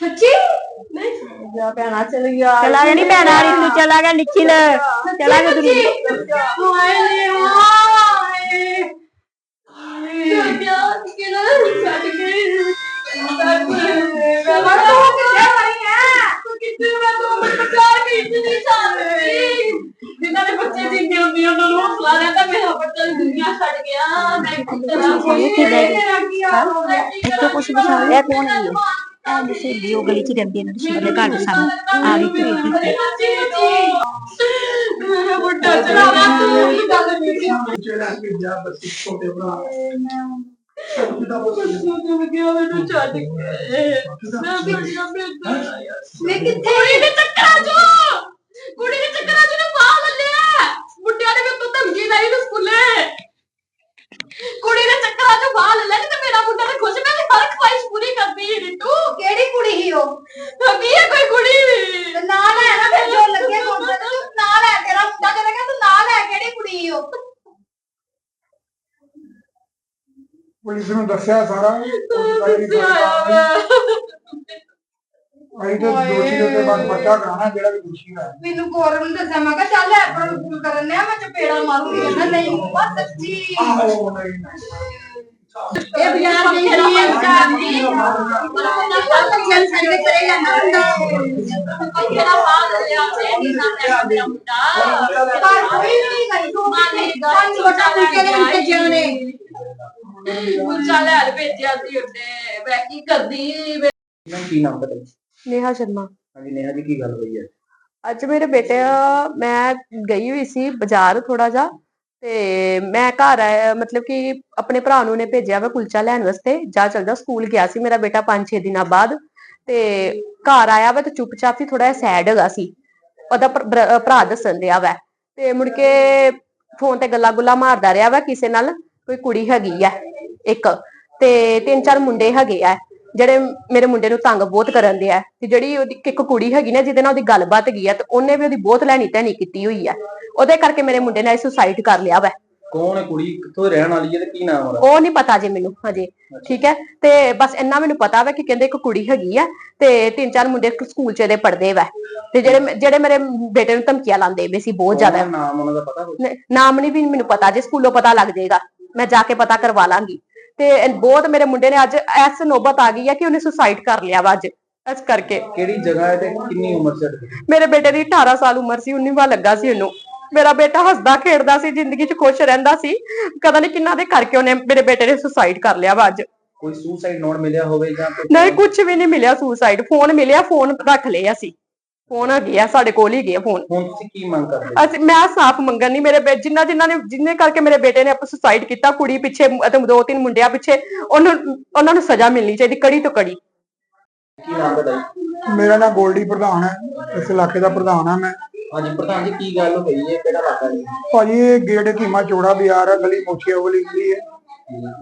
ਸੱਚੀ ਨਹੀਂ ਜਾ ਭੈਣਾ ਚਲ ਗਿਆ ਚਲਾ ਗਿਆ ਨਹੀਂ ਭੈਣਾ ਰਿੰਨੂ ਚਲਾ ਗਿਆ ਨਿਖਿਲ ਚਲਾ ਗਿਆ ਦੁਰੀ ਹਾਏ ਰੇ ਹਾਏ ਹਾਏ ਕਿਆ ਕਿਹੜਾ ਛੱਡ ਗਈ ਮੈਂ ਮਰ ਤੂੰ ਕਿੱਥੇ ਪਈ ਹੈ ਤੂੰ ਕਿੱਥੇ ਮੈਂ ਤੂੰ ਮੈਨੂੰ ਪਿਆਰ ਕੀਤੀ ਨਹੀਂ ਸਕਦੀ ਜਿਨ੍ਹਾਂ ਦੇ ਬੱਚੇ ਜਿੰਨੇ ਹੁੰਦੇ ਉਹਨਾਂ ਨੂੰ ਹੌਸਲਾ ਰਹਿੰਦਾ ਮੇਰਾ ਬੱਚਾ ਵੀ ਦੁਨੀਆ ਛੱਡ ਗਿਆ ਮੈਂ ਕਿੱਥੇ ਸਾਨੂੰ ਕੀ ਦੇ ਦੇ? ਇੱਥੇ ਕੁਛ ਵਿਖਾ ਇਹ ਕੌਣ ਹੈ ਬੁੱਢਾ ਚਲਾਵਾ ਤੂੰ ਕੀ ਗੱਲ ਕੀਤੀ ਜਿਹੜਾ ਕਿ ਜਾ ਬਸ ਭਰਾ ਮੈਂ ਕਿੱਥੇ ਚ ਕੁੜੀ ਦੇ ਚੱਕਰਾਂ ਚ ਨਾ ਬਾਹ ਲੱਲਿਆ ਬੁੱਢਿਆਂ ਨੇ ਮੈਨੂੰ ਧਮਕੀ ਲਾਈ ਨੂੰ ਸਕੂਲੇ ਕੁੜੀ ਦੇ ਚੱਕਰਾਂ ਚ ਬਾਹ ਲੱਲਿਆ ਤੇ ਮੇਰਾ ਮੁੰਡਾ ਤੇ ਖੁਸ਼ ਮੈਂ ਹਰ ਖਵਾਇਸ਼ ਪੂਰੀ ਕਰਦੀ ਹੈ ਤੂੰ ਕਿਹੜੀ ਕੁੜੀ ਸੀ ਉਹ ਅਬੀ ਹੈ ਕੋਈ ਕੁੜੀ ਤੇ ਨਾਂ ਲੈ ਨਾ ਫਿਰ ਜੋ ਲੱਗੇ ਕੋਲ ਤੂੰ ਨਾਂ ਲੈ ਤੇਰਾ ਮੁੰਡਾ ਕਹਿੰਦਾ ਕਿ ਤੂੰ ਨਾਂ ਲੈ ਕਿਹੜੀ ਕੁੜੀ ਸੀ ਉਹ ਪੁਲਿਸ ਨੂੰ ਦੱਸਿਆ ਸਾਰਾ ਮੈਂ ਅਸੀਂ ਤੇ ਦੋਸ਼ੀ ਦੇ ਉੱਤੇ ਬਸ ਪਰਚਾ ਕਰਾਉਣਾ ਜਿਹੜਾ ਵੀ ਦੋਸ਼ੀ ਹੈ ਮੈਨੂੰ ਗੌਰਵ ਨੂੰ ਦੱਸਿਆ ਮੈਂ ਕਿਹਾ ਚੱਲ ਐਪਲ ਫੁੱਲ ਕਰਨ ਲਿਆ ਮੈਂ ਚਪੇੜਾ ਮਾਰੂੰਗੀ ਕਹਿੰਦਾ ਨਹੀਂ ਬਸ ਸੱਚੀ ਆਹੋ ਨਹੀਂ ਨਹੀਂ। ਇਹ ਬਿਆਨ ਨਹੀਂ ਹੈ ਵਿਚਾਰੀ ਚੱਲ ਸਾਡੇ ਕਰੇ ਜਾਂਦਾ ਹੁੰਦਾ। ਕਿਹੜਾ ਬਾਹ ਲੱਲਿਆ ਤੇ ਨਹੀਂ ਨਾ ਮੇਰਾ ਮੁੰਡਾ ਪਰ ਕੋਈ ਵੀ ਨਹੀਂ ਗਈ। ਤੂੰ ਪੰਜ ਛੋਟਾ ਮੁੰਡੇ ਦੇ ਉੱਤੇ ਜਿਉਣੇ ਮੁੰਡਾ ਲੈ ਆ ਭੇਜਿਆ ਸੀ ਉਹਨੇ। ਮੈਂ ਕੀ ਕਰਦੀ? ਮੈਂ ਕੀ ਨਾਮ ਪਤਾ ਨੇਹਾ ਸ਼ਰਮਾ। ਹਾਂਜੀ ਨੇਹਾ ਜੀ ਕੀ ਗੱਲ ਹੋਈ ਹੈ? ਅੱਜ ਮੇਰੇ ਬੇਟੇ ਮੈਂ ਗਈ ਹੋਈ ਸੀ ਬਾਜ਼ਾਰ ਥੋੜਾ ਜਾ ਤੇ ਮੈਂ ਘਰ ਆਇਆ ਮਤਲਬ ਕਿ ਆਪਣੇ ਭਰਾ ਨੂੰ ਨੇ ਭੇਜਿਆ ਵਾ ਕੁਲਚਾ ਲੈਣ ਵਾਸਤੇ। ਜਾ ਚਲ ਜਾ ਸਕੂਲ ਗਿਆ ਸੀ ਮੇਰਾ ਬੇਟਾ 5-6 ਦਿਨਾਂ ਬਾਅਦ ਤੇ ਘਰ ਆਇਆ ਵਾ ਤੇ ਚੁੱਪਚਾਪ ਹੀ ਥੋੜਾ ਜਿਹਾ ਸੈਡ ਹੈਗਾ ਸੀ। ਉਹਦਾ ਭਰ- ਦੱਸਣ ਰਿਹਾ ਵਾ ਤੇ ਮੁੜ ਕੇ ਫੋਨ ਤੇ ਗੱਲਾਂ ਗੁੱਲਾਂ ਮਾਰਦਾ ਰਿਹਾ ਵਾ ਕਿਸੇ ਨਾਲ। ਕੋਈ ਕੁੜੀ ਹੈਗੀ ਆ ਇੱਕ ਤੇ ਤਿੰਨ ਚਾਰ ਮੁੰਡੇ ਹੈਗੇ ਆ ਜਿਹੜੇ ਮੇਰੇ ਮੁੰਡੇ ਨੂੰ ਤੰਗ ਬਹੁਤ ਕਰਨ ਦੇ ਆ ਤੇ ਜਿਹੜੀ ਉਹਦੀ ਇੱਕ ਕੁੜੀ ਹੈਗੀ ਨਾ ਜਿਹਦੇ ਨਾਲ ਉਹਦੀ ਗੱਲਬਾਤ ਗਈ ਆ ਤੇ ਉਹਨੇ ਵੀ ਉਹਦੀ ਬਹੁਤ ਲੈਣੀ ਧੈਣੀ ਕੀਤੀ ਹੋਈ ਆ ਉਹਦੇ ਕਰਕੇ ਮੇਰੇ ਮੁੰਡੇ ਨੇ ਸੁਸਾਈਡ ਕਰ ਲਿਆ ਵਾ। ਕੌਣ ਹੈ ਕੁੜੀ? ਕਿੱਥੋਂ ਦੀ ਰਹਿਣ ਵਾਲੀ ਹੈ ਤੇ ਕੀ ਨਾਮ ਉਹਦਾ? ਉਹ ਨਹੀਂ ਪਤਾ ਜੇ ਮੈਨੂੰ ਹਜੇ ਠੀਕ ਹੈ ਤੇ ਬਸ ਇੰਨਾ ਮੈਨੂੰ ਪਤਾ ਵਾ ਕਿ ਕਹਿੰਦੇ ਇੱਕ ਕੁੜੀ ਹੈਗੀ ਆ ਤੇ ਤਿੰਨ ਚਾਰ ਮੁੰਡੇ ਸਕੂਲ ਚ ਇਹਦੇ ਪੜਦੇ ਵਾ ਤੇ ਜਿਹੜੇ ਜਿਹੜੇ ਮੇਰੇ ਬੇਟੇ ਨੂੰ ਧਮਕੀਆਂ ਲਾਉਂਦੇ ਵੇ ਸੀ ਬਹੁਤ ਜ਼ਿਆਦਾ। ਨਾਮ ਉਹਨਾਂ ਦਾ ਪਤਾ ਕੁਛ? ਨ- ਨਾਮ ਨਹੀਂ ਵੀ ਮੈਨੂੰ ਪਤਾ ਜੇ ਸਕੂਲੋਂ ਪਤਾ ਲੱਗ ਜਾਏਗਾ। ਮੈਂ ਜਾ ਕੇ ਪਤਾ ਕਰਵਾ ਲਾਂਗੀ। ਤੇ ਬਹੁਤ ਮੇਰੇ ਮੁੰਡੇ ਨੇ ਅੱਜ ਐਸ ਨੋਬਤ ਆ ਗਈ ਹੈ ਕਿ ਉਹਨੇ ਸੁਸਾਈਡ ਕਰ ਲਿਆ ਵਾ ਅੱਜ। ਇਸ ਕਰਕੇ। ਕਿਹੜੀ ਜਗ੍ਹਾ ਹੈ ਤੇ ਕਿੰਨੀ ਉਮਰ ਸੀ ਉਹਦੀ? ਮੇਰੇ ਬੇਟੇ ਦੀ 18 ਸਾਲ ਉਮਰ ਸੀ 19ਵਾਂ ਲੱਗਾ ਸੀ ਉਹਨੂੰ। ਮੇਰਾ ਬੇਟਾ ਹੱਸਦਾ ਖੇਡਦਾ ਸੀ ਜ਼ਿੰਦਗੀ 'ਚ ਖੁਸ਼ ਰਹਿੰਦਾ ਸੀ। ਪਤਾ ਨਹੀਂ ਕਿੰਨਾ ਦੇ ਕਰਕੇ ਉਹਨੇ ਮੇਰੇ ਬੇਟੇ ਨੇ ਸੁਸਾਈਡ ਕਰ ਲਿਆ ਵਾ ਅੱਜ। ਕੋਈ ਸੁਸਾਈਡ ਨੋਟ ਮਿਲਿਆ ਹੋਵੇ ਜਾਂ ਕੋਈ ਨਹੀਂ ਕੁਝ ਵੀ ਨਹੀਂ ਮਿਲਿਆ ਸੁਸਾਈਡ ਫੋਨ ਮਿਲਿਆ ਫੋਨ ਰੱਖ ਲਏ ਅਸੀਂ। ਫੋਨ ਹੈਗੇ ਆ ਸਾਡੇ ਕੋਲ ਹੀ ਗਏ ਫੋਨ। ਹੁਣ ਤੁਸੀਂ ਕੀ ਮੰਗ ਕਰਦੇ? ਹੋ? ਅਸੀਂ ਮੈਂ ਸਾਫ਼ ਮੰਗਣ ਨਹੀਂ ਮੇਰੇ ਬੇ ਜਿੰਨਾ ਜਿੰਨਾ ਨੇ ਜਿੰਨੇ ਕਰਕੇ ਮੇਰੇ ਬੇਟੇ ਨੇ ਸੁਸਾਈਡ ਕੀਤਾ ਕੁੜੀ ਪਿੱਛੇ ਅਤੇ ਦੋ ਤਿੰਨ ਮੁੰਡਿਆਂ ਪਿੱਛੇ ਉਹਨਾਂ ਉਹਨਾਂ ਨੂੰ ਸਜ਼ਾ ਮਿਲਣੀ ਚਾਹੀਦੀ ਕੜੀ ਤੋਂ ਕੜੀ। ਕੀ ਨਾਮ ਪਤਾ ਜੀ? ਮੇਰਾ ਨਾਮ ਗੋਲਡੀ ਪ੍ਰਧਾਨ ਹੈ ਇਸ ਇਲਾਕੇ ਦਾ ਪ੍ਰਧਾਨ ਹਾਂ ਮੈਂ। ਹਾਂਜੀ ਪ੍ਰਧਾਨ ਜੀ ਕੀ ਗੱਲ ਹੋਈ ਹੈ? ਕਿਹੜਾ ਇਲਾਕਾ ਜੀ? ਭਾਜੀ ਇਹ ਗੇਟ ਧੀਮਾ ਚੋੜਾ ਬਾਜ਼ਾਰ ਹੈ ਗਲੀ ਮੋਚੀਆ ਵਾਲੀ ਗਲੀ ਹੈ।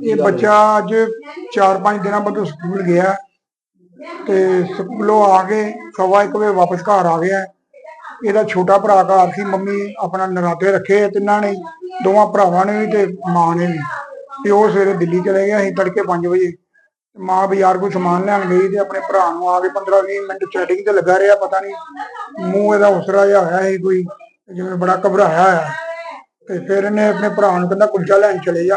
ਇਹ ਬੱਚਾ ਅੱਜ 4-5 ਦਿਨਾਂ ਬਾਅਦ ਸਕੂਲ ਗਿਆ। ਤੇ ਸਕੂਲੋਂ ਆ ਕੇ ਸਵਾ ਇੱਕ ਵਜੇ ਵਾਪਸ ਘਰ ਆ ਗਿਆ। ਇਹਦਾ ਛੋਟਾ ਭਰਾ ਘਰ ਸੀ, ਮੰਮੀ ਆਪਣਾ ਨਰਾਤੇ ਰੱਖੇ ਤਿੰਨਾਂ ਨੇ, ਦੋਵਾਂ ਭਰਾਵਾਂ ਨੇ ਵੀ ਤੇ ਮਾਂ ਨੇ ਵੀ। ਤੇ ਉਹ ਸਵੇਰੇ ਦਿੱਲੀ ਚਲੇ ਗਿਆ ਸੀ ਤੜਕੇ 5 ਵਜੇ। ਮਾਂ ਬਾਜ਼ਾਰ ਕੋਈ ਸਮਾਨ ਲੈਣ ਗਈ ਤੇ ਆਪਣੇ ਭਰਾ ਨੂੰ ਆ ਕੇ 15-20 ਮਿੰਟ ਚੈਟਿੰਗ ਤੇ ਲੱਗਾ ਰਿਹਾ, ਪਤਾ ਨਹੀਂ ਮੂੰਹ ਇਹਦਾ ਉਸਰਾ ਜਿਹਾ ਹੋਇਆ ਸੀ ਕੋਈ, ਜਿਵੇਂ ਬੜਾ ਘਬਰਾਇਆ ਹੋਇਆ। ਤੇ ਫਿਰ ਇਹਨੇ ਆਪਣੇ ਭਰਾ ਨੂੰ ਕਹਿੰਦਾ ਕੁਲਚਾ ਲੈਣ ਚਲੇ ਜਾ।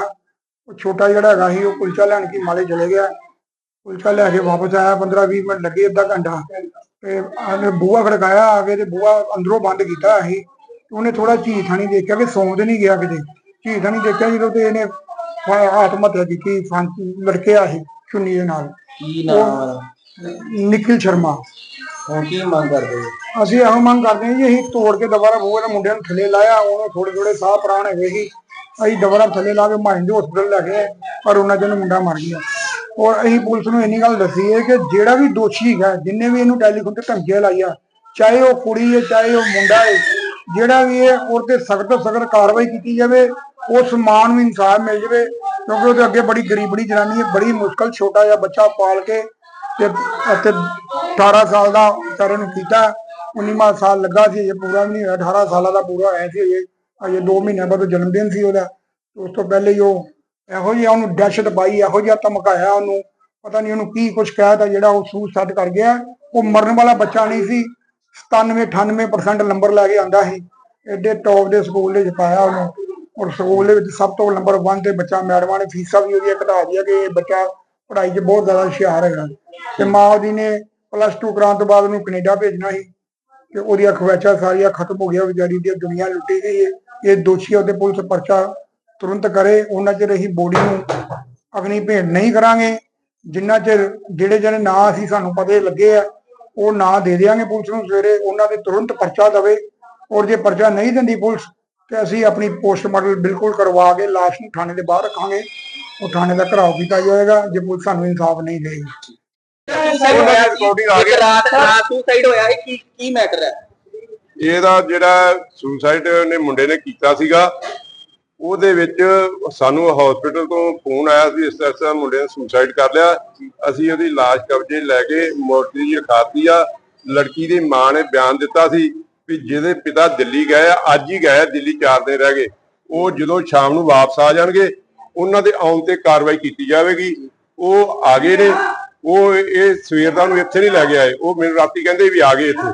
ਉਹ ਛੋਟਾ ਜਿਹੜਾ ਹੈਗਾ ਸੀ, ਉਹ ਕੁਲਚਾ ਲੈਣ ਕੀ ਮਾਲੇ ਚਲੇ ਗਿਆ। ਕੁਲਚਾ ਲੈ ਕੇ ਵਾਪਸ ਆਇਆ 15-20 ਮਿੰਟ ਲੱਗੇ ਅੱਧਾ ਘੰਟਾ। ਤੇ ਉਹਨੇ ਬੂਹਾ ਖੜਕਾਇਆ ਆ ਕੇ ਤੇ ਬੂਹਾ ਅੰਦਰੋਂ ਬੰਦ ਕੀਤਾ ਸੀ ਉਹਨੇ ਥੋੜਾ ਝੀ ਥਾਣੀ ਦੇਖਿਆ ਕਿ ਸੌਂਦ ਨਹੀਂ ਗਿਆ ਕਿਤੇ। ਝੀ ਥਾਣੀ ਦੇਖਿਆ ਜਦੋਂ ਤੇ ਇਹਨੇ ਆਤਮ ਹੱਤਿਆ ਕੀਤੀ ਫਾਂਸੀ ਲੜਕਿਆ ਸੀ ਚੁੰਨੀ ਦੇ ਨਾਲ। ਕੀ ਨਾਮ? ਨਿਖਿਲ ਸ਼ਰਮਾ। ਹੁਣ ਕੀ ਮੰਗ ਕਰਦੇ? ਅਸੀਂ ਇਹੋ ਮੰਗ ਕਰਦੇ ਹਾਂ ਜੀ ਅਸੀਂ ਤੋੜ ਕੇ ਦੁਬਾਰਾ ਬੂਹੇ ਦੇ ਮੁੰਡਿਆਂ ਨੂੰ ਥੱਲੇ ਲਾਇਆ ਉਹਨੂੰ ਥੋੜੇ ਥੋੜੇ ਸਾਹ ਪ੍ਰਾਣ ਹੈਗੇ ਸੀ। ਅਸੀਂ ਦੁਬਾਰਾ ਥੱਲੇ ਲਾ ਕੇ ਮਾਇਨ ਦੇ ਹਸਪੀਟਲ ਲੈ ਗਏ ਪਰ ਉਹਨਾਂ ਚੋਂ ਮੁੰਡਾ ਮਰ ਗਿਆ। ਔਰ ਅਸੀਂ ਪੁਲਿਸ ਨੂੰ ਇੰਨੀ ਗੱਲ ਦੱਸੀ ਹੈ ਕਿ ਜਿਹੜਾ ਵੀ ਦੋਸ਼ੀ ਹੈਗਾ, ਜਿੰਨੇ ਵੀ ਇਹਨੂੰ ਟੈਲੀਫੋਨ ਤੇ ਧਮਕੀਆਂ ਲਾਈਆਂ, ਚਾਹੇ ਉਹ ਕੁੜੀ ਹੈ, ਚਾਹੇ ਉਹ ਮੁੰਡਾ ਹੈ, ਜਿਹੜਾ ਵੀ ਹੈ ਉਹ ਤੇ ਸਖਤ ਤੋਂ ਸਖਤ ਕਾਰਵਾਈ ਕੀਤੀ ਜਾਵੇ ਉਸ ਮਾਂ ਨੂੰ ਇਨਸਾਫ ਮਿਲ ਜਾਵੇ, ਕਿਉਂਕਿ ਉਹਦੇ ਅੱਗੇ ਬੜੀ ਗਰੀਬੜੀ ਜਨਾਨੀ ਹੈ, ਬੜੀ ਮੁਸ਼ਕਲ ਛੋਟਾ ਜਿਹਾ ਬੱਚਾ ਪਾਲ ਕੇ ਤੇ ਅਤੇ 18 ਸਾਲ ਦਾ ਵਿਚਾਰੇ ਨੂੰ ਕੀਤਾ 19ਵਾਂ ਸਾਲ ਲੱਗਾ ਸੀ ਇਹ ਪੂਰਾ ਵੀ ਨਹੀਂ ਹੋਇਆ 18 ਸਾਲਾਂ ਦਾ ਪੂਰਾ ਹੋਇਆ ਸੀ, ਅਜੇ ਅਜੇ 2 ਮਹੀਨਿਆਂ ਬਾਅਦ ਜਨਮ ਦਿਨ ਸੀ ਉਹਦਾ, ਉਸ ਤੋਂ ਪਹਿਲੇ ਹੀ ਉਹ ਇਹੋ ਜਿਹਾ ਉਹਨੂੰ ਦਹਿਸ਼ਤ ਪਾਈ, ਇਹੋ ਜਿਹਾ ਧਮਕਾਇਆ ਉਹਨੂੰ, ਪਤਾ ਨਹੀਂ ਉਹਨੂੰ ਕੀ ਕੁਝ ਕਹਿਤਾ ਜਿਹੜਾ ਉਹ ਸੂਸਾਈਡ ਕਰ ਗਿਆ। ਉਹ ਮਰਨ ਵਾਲਾ ਬੱਚਾ ਨਹੀਂ ਸੀ 97 98% ਨੰਬਰ ਲੈ ਕੇ ਆਂਦਾ ਸੀ। ਐਡੇ ਟੌਪ ਦੇ ਸਕੂਲ ਦੇ ਵਿੱਚ ਉਹਨੂੰ। ਔਰ ਸਕੂਲ ਦੇ ਵਿੱਚ ਸਭ ਤੋਂ ਨੰਬਰ 1 ਤੇ ਬੱਚਾ ਮੈਡਮਾਂ ਨੇ, ਫੀਸਾਂ ਵੀ ਉਹਦੀਆਂ ਘਟਾ ਦਿੱਤੀਆਂ ਕਿ ਇਹ ਬੱਚਾ ਪੜ੍ਹਾਈ 'ਚ ਬਹੁਤ ਜ਼ਿਆਦਾ ਹੁਸ਼ਿਆਰ ਹੈਗਾ। ਤੇ ਮਾਂ ਉਹਦੀ ਨੇ ਪਲੱਸ 2 ਕਰਾਉਣ ਤੋਂ ਬਾਅਦ ਉਹਨੂੰ ਕੈਨੇਡਾ ਭੇਜਣਾ ਸੀ। ਤੇ ਉਹਦੀਆਂ ਖਵਾਇਸ਼ਾਂ ਸਾਰੀਆਂ ਖਤਮ ਹੋ ਗਿਆ ਵਿਚਾਰੀ ਦੀ ਦੁਨੀਆ ਲੁੱਟੀ ਗਈ ਹੈ। ਇਹ ਦੋਸ਼ੀ ਤੇ ਪੁਲਿਸ ਪਰਚਾ ਤੁਰੰਤ ਕਰੇ ਉਹਨਾਂ ਚਿਰ ਅਸੀਂ ਬੋਡੀ ਨੂੰ ਅਗਨੀ ਭੇਟ ਨਹੀਂ ਕਰਾਂਗੇ। ਜਿੰਨਾ ਚਿਰ ਜਿਹੜੇ ਜਿਹੜੇ ਨਾਂ ਅਸੀਂ ਸਾਨੂੰ ਪਤੇ ਲੱਗੇ ਆ ਉਹ ਨਾਂ ਦੇ ਦਿਆਂਗੇ ਪੁਲਿਸ ਨੂੰ ਸਵੇਰੇ। ਉਹਨਾਂ ਦੇ ਤੁਰੰਤ ਪਰਚਾ ਦਵੇ। ਔਰ ਜੇ ਪਰਚਾ ਨਹੀਂ ਦਿੰਦੀ ਪੁਲਿਸ ਤੇ ਅਸੀਂ ਆਪਣੀ ਪੋਸਟਮਾਰਟਮ ਬਿਲਕੁਲ ਕਰਵਾ ਕੇ ਲਾਸ਼ ਨੂੰ ਥਾਣੇ ਦੇ ਬਾਹਰ ਰੱਖਾਂਗੇ। ਉਹ ਥਾਣੇ ਦਾ ਘਰਾਓ ਕੀਤਾ ਜਾਏਗਾ ਜੇ ਪੁਲਿਸ ਸਾਨੂੰ ਇਨਸਾਫ ਨਹੀਂ ਦੇਗੀ ਇਹਦਾ ਜਿਹੜਾ ਸੁਸਾਈਡ ਨੇ ਮੁੰਡੇ ਨੇ ਕੀਤਾ ਸੀਗਾ। ਉਹਦੇ ਵਿੱਚ ਸਾਨੂੰ ਹਸਪੀਟਲ ਤੋਂ ਫੋਨ ਆਇਆ ਸੀ ਇਸ ਤਰ੍ਹਾਂ ਇਸ ਤਰ੍ਹਾਂ ਮੁੰਡੇ ਨੇ ਸੁਸਾਈਡ ਕਰ ਲਿਆ। ਅਸੀਂ ਉਹਦੀ ਲਾਸ਼ ਕਬਜ਼ੇ ਲੈ ਕੇ ਮੋਰਚਰੀ ਜੀ ਰਖਾਤੀ ਆ। ਲੜਕੀ ਦੀ ਮਾਂ ਨੇ ਬਿਆਨ ਦਿੱਤਾ ਸੀ ਵੀ ਜਿਹਦੇ ਪਿਤਾ ਦਿੱਲੀ ਗਏ ਆ, ਅੱਜ ਹੀ ਗਏ ਆ, ਦਿੱਲੀ 4 ਦਿਨ ਰਹਿ ਗਏ। ਉਹ ਜਦੋਂ ਸ਼ਾਮ ਨੂੰ ਵਾਪਸ ਆ ਜਾਣਗੇ, ਉਹਨਾਂ ਦੇ ਆਉਣ ਤੇ ਕਾਰਵਾਈ ਕੀਤੀ ਜਾਵੇਗੀ। ਉਹ ਆ ਗਏ ਨੇ। ਉਹ ਇਹ ਸਵੇਰ ਦਾ ਨੂੰ ਇੱਥੇ ਨਹੀਂ ਲੈ ਕੇ ਆਏ। ਉਹ ਮੈਨੂੰ ਰਾਤੀ ਕਹਿੰਦੇ ਵੀ ਆ ਗਏ ਇੱਥੇ।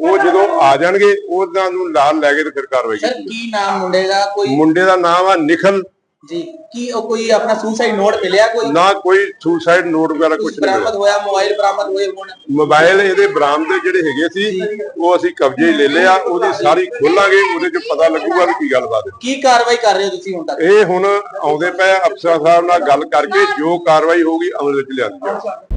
ਉਹ ਜਦੋਂ ਆ ਜਾਣਗੇ ਉਹਨਾਂ ਨੂੰ ਨਾਲ ਲੈ ਕੇ ਤੇ ਫਿਰ ਕਾਰਵਾਈ ਸਰ ਕੀਤੀ ਕੀ ਨਾਮ ਮੁੰਡੇ ਦਾ? ਕੋਈ ਮੁੰਡੇ ਦਾ ਨਾਮ ਆ ਨਿਖਲ। ਜੀ ਕੀ ਉਹ ਕੋਈ ਆਪਣਾ ਸੁਸਾਈਡ ਨੋਟ ਮਿਲਿਆ ਕੋਈ? ਨਾ ਕੋਈ ਸੁਸਾਈਡ ਨੋਟ ਵਗੈਰਾ ਕੁਝ ਨਹੀਂ ਬਰਾਮਦ ਹੋਇਆ ਮੋਬਾਈਲ ਬਰਾਮਦ ਹੋਏ ਹੁਣ? ਮੋਬਾਈਲ ਇਹਦੇ ਬਰਾਮਦੇ ਜਿਹੜੇ ਹੈਗੇ ਸੀ ਉਹ ਅਸੀਂ ਕਬਜ਼ੇ 'ਚ ਲੈ ਲਿਆ ਉਹਦੀ ਸਾਰੀ ਖੋਲਾਂਗੇ ਉਹਦੇ 'ਚ ਪਤਾ ਲੱਗੂਗਾ ਵੀ ਕੀ ਗੱਲਬਾਤ ਹੈ। ਕੀ ਕਾਰਵਾਈ ਕਰ ਰਹੇ ਹੋ ਤੁਸੀਂ ਹੁਣ ਤੱਕ? ਇਹ ਹੁਣ ਆਉਂਦੇ ਪਏ ਅਫਸਰ ਸਾਹਿਬ ਨਾਲ ਗੱਲ ਕਰਕੇ ਜੋ ਕਾਰਵਾਈ ਹੋਊਗੀ ਅਮਲ ਵਿੱਚ ਲਿਆਂਦੀ ਜਾਊਗੀ